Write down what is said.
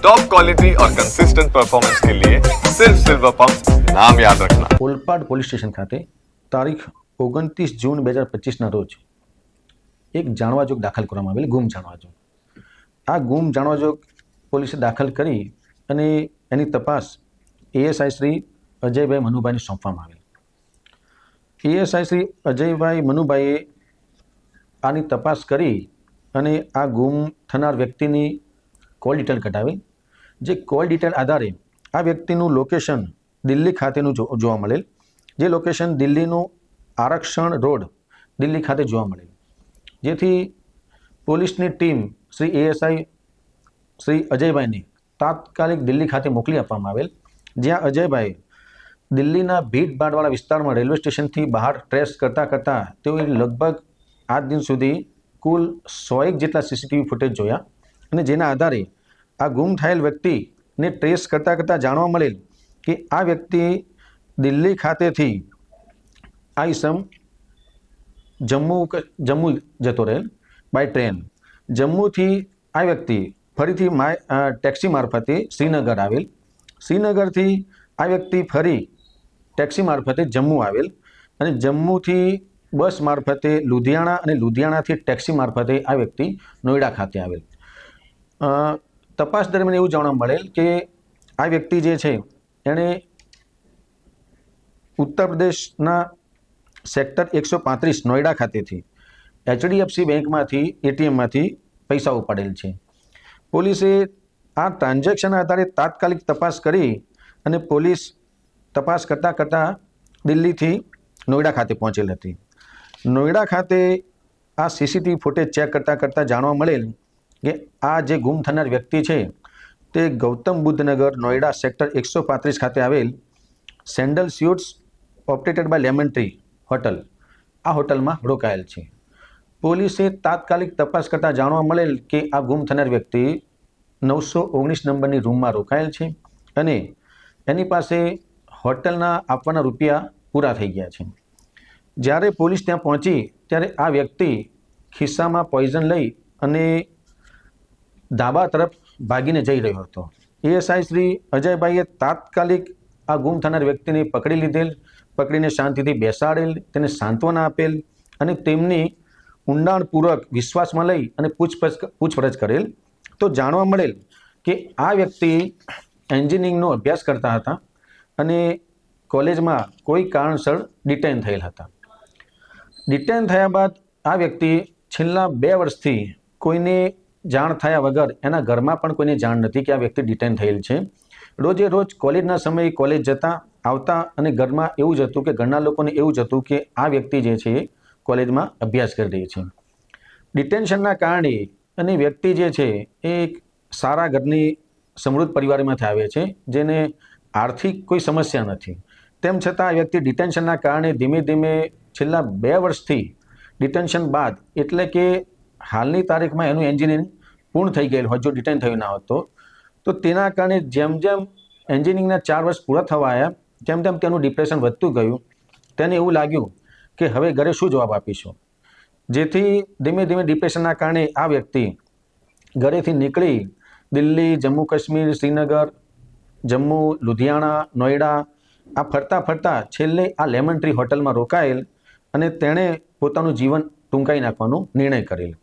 Top quality और consistent performance के लिए सिर्फ सिल्वर पंप नाम याद रखना ઓલપાડ પોલીસ સ્ટેશન ખાતે તારીખ ઓગણત્રીસ જૂન બે હજાર પચીસના રોજ એક જાણવાજોગ દાખલ કરવામાં આવેલ ગુમ જાણવાજોગ આ ગુમ જાણવાજોગ પોલીસે દાખલ કરી અને એની તપાસ એએસઆઈ શ્રી અજયભાઈ મનુભાઈને સોંપવામાં આવેલ એએસઆઈ શ્રી અજયભાઈ મનુભાઈએ આની તપાસ કરી અને આ ગુમ થનાર વ્યક્તિની કોલ ડિટેલ કઢાવી, જે કોલ ડિટેલ આધારે આ વ્યક્તિનું લોકેશન દિલ્હી ખાતેનું જોવા મળેલ, જે લોકેશન દિલ્હીનું આરક્ષણ રોડ દિલ્હી ખાતે જોવા મળેલ. જેથી પોલીસની ટીમ શ્રી એએસઆઈ શ્રી અજયભાઈને તાત્કાલિક દિલ્હી ખાતે મોકલી આપવામાં આવેલ, જ્યાં અજયભાઈ દિલ્હીના ભીડભાડવાળા વિસ્તારમાં રેલવે સ્ટેશનથી બહાર ટ્રેસ કરતાં કરતાં તેઓએ લગભગ આજ દિન સુધી કુલ સોએક જેટલા સીસીટીવી ફૂટેજ જોયા અને જેના આધારે આ ગુમ થયેલ વ્યક્તિને ટ્રેસ કરતાં કરતાં જાણવા મળેલ કે આ વ્યક્તિ દિલ્હી ખાતેથી આ ઈસમ જમ્મુ જમ્મુ જતો રહેલ બાય ટ્રેન જમ્મુથી આ વ્યક્તિ ફરીથી માય ટેક્સી મારફતે શ્રીનગર આવેલ. શ્રીનગરથી આ વ્યક્તિ ફરી ટેક્સી મારફતે જમ્મુ આવેલ અને જમ્મુથી બસ મારફતે લુધિયાણા અને લુધિયાણાથી ટેક્સી મારફતે આ વ્યક્તિ નોઈડા ખાતે આવેલ. તપાસ દરમિયાન એવું જાણવા મળેલ કે આ વ્યક્તિ જે છે, એણે ઉત્તર પ્રદેશના સેક્ટર એકસો પાંત્રીસ નોઈડા ખાતેથી એચડીએફસી બેંકમાંથી, એટીએમમાંથી પૈસા ઉપાડેલ છે. પોલીસે આ ટ્રાન્ઝેક્શન આધારે તાત્કાલિક તપાસ કરી અને પોલીસ તપાસ કરતાં કરતાં દિલ્હીથી નોઈડા ખાતે પહોંચેલ હતી. નોઈડા ખાતે આ સીસીટીવી ફૂટેજ ચેક કરતાં કરતાં જાણવા મળેલ કે આ જે ગુમ થનાર વ્યક્તિ છે, તે ગૌતમ બુદ્ધનગર નોઈડા સેક્ટર એકસો પાંત્રીસ ખાતે આવેલ sandal suites operated by lemon tree hotel. આ હોટલમાં રોકાયેલ છે. પોલીસે તાત્કાલિક તપાસ કરતાં જાણવા મળેલ કે આ ગુમ થનાર વ્યક્તિ નવસો ઓગણીસ નંબરની રૂમમાં રોકાયેલ છે અને એની પાસે હોટલના આપવાના રૂપિયા પૂરા થઈ ગયા છે. જ્યારે પોલીસ ત્યાં પહોંચી, ત્યારે આ વ્યક્તિ ખિસ્સામાં પોઈઝન લઈ અને ધાબા તરફ ભાગીને જઈ રહ્યો હતો. એએસઆઈ શ્રી અજયભાઈએ તાત્કાલિક આ ગુમ થનાર વ્યક્તિને પકડી લીધેલ, પકડીને શાંતિથી બેસાડેલ, તેને સાંત્વના આપેલ અને તેમની ઊંડાણપૂર્વક વિશ્વાસમાં લઈ અને પૂછપરછ પૂછપરછ કરેલ. તો જાણવા મળેલ કે આ વ્યક્તિ એન્જિનિયરિંગનો અભ્યાસ કરતા હતા અને કોલેજમાં કોઈ કારણસર ડિટેન થયેલ હતા. ડિટેન થયા બાદ આ વ્યક્તિ છેલ્લા બે વર્ષથી કોઈને જાણ થયા વગર એના ઘરમાં પણ કોઈને જાણ નથી કે આ વ્યક્તિ ડિટેન થયેલ છે. રોજે રોજ કોલેજના સમયે કોલેજ જતા, આવતા અને ઘરમાં એવું જ હતું કે ઘરના લોકોને એવું જ હતું કે આ વ્યક્તિ જે છે એ કોલેજમાં અભ્યાસ કરી રહી છે. ડિટેન્શનના કારણે અને વ્યક્તિ જે છે એ એક સારા ઘરની સમૃદ્ધ પરિવારમાંથી આવે છે, જેને આર્થિક કોઈ સમસ્યા નથી. તેમ છતાં આ વ્યક્તિ ડિટેન્શનના કારણે ધીમે ધીમે છેલ્લા બે વર્ષથી ડિટેન્શન બાદ એટલે કે હાલની તારીખમાં એનું એન્જિનિયરિંગ પૂર્ણ થઈ ગયેલું હોય, જો ડિટેન થયું ના હોત તો. તો તેના કારણે જેમ જેમ એન્જિનિયરિંગના ચાર વર્ષ પૂરા થવા આવ્યા તેમ તેમ તેનું ડિપ્રેશન વધતું ગયું. તેને એવું લાગ્યું કે હવે ઘરે શું જવાબ આપીશું? જેથી ધીમે ધીમે ડિપ્રેશનના કારણે આ વ્યક્તિ ઘરેથી નીકળી દિલ્હી, જમ્મુ કાશ્મીર, શ્રીનગર, જમ્મુ, લુધિયાણા નોઈડા આ ફરતા ફરતા છેલ્લે આ લેમન ટ્રી હોટલમાં રોકાયેલ અને તેણે પોતાનું જીવન ટૂંકાઈ નાખવાનો નિર્ણય કરેલ.